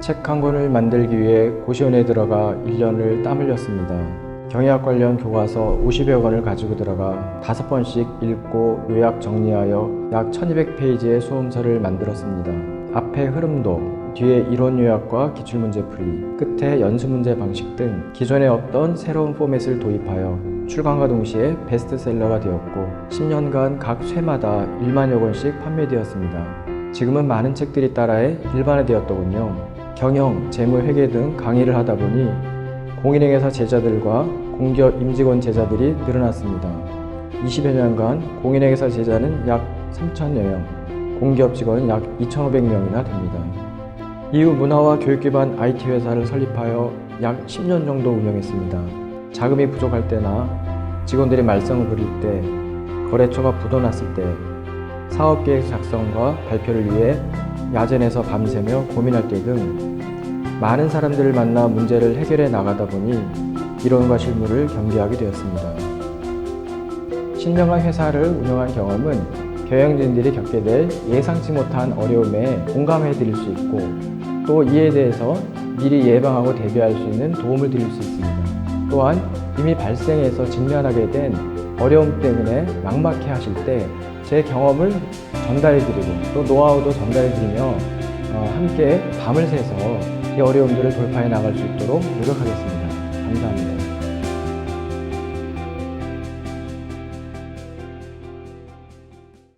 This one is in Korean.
책 한 권을 만들기 위해 고시원에 들어가 1년을 땀 흘렸습니다. 경영학 관련 교과서 50여 권을 가지고 들어가 다섯 번씩 읽고 요약 정리하여 약 1200페이지의 수험서를 만들었습니다. 앞에 흐름도 뒤에 이론 요약과 기출문제 풀이, 끝에 연수문제 방식 등 기존에 없던 새로운 포맷을 도입하여 출간과 동시에 베스트셀러가 되었고 10년간 각 쇠마다 1만여 권씩 판매되었습니다. 지금은 많은 책들이 따라해 일반화되었더군요. 경영, 재무, 회계 등 강의를 하다 보니 공인회계사 제자들과 공기업 임직원 제자들이 늘어났습니다. 20여 년간 공인회계사 제자는 약 3천여 명, 공기업 직원은 약 2,500명이나 됩니다. 이후 문화와 교육 기반 IT 회사를 설립하여 약 10년 정도 운영했습니다. 자금이 부족할 때나 직원들이 말썽을 부릴 때, 거래처가 부도났을 때, 사업계획 작성과 발표를 위해 야전에서 밤새며 고민할 때 등 많은 사람들을 만나 문제를 해결해 나가다 보니 이론과 실무를 겸비하게 되었습니다. 10년간 회사를 운영한 경험은 경영진들이 겪게 될 예상치 못한 어려움에 공감해 드릴 수 있고 또 이에 대해서 미리 예방하고 대비할 수 있는 도움을 드릴 수 있습니다. 또한 이미 발생해서 직면하게 된 어려움 때문에 막막해 하실 때 제 경험을 전달해 드리고 또 노하우도 전달해 드리며 어, 함께 밤을 새서 이 어려움들을 돌파해 나갈 수 있도록 노력하겠습니다. 감사합니다.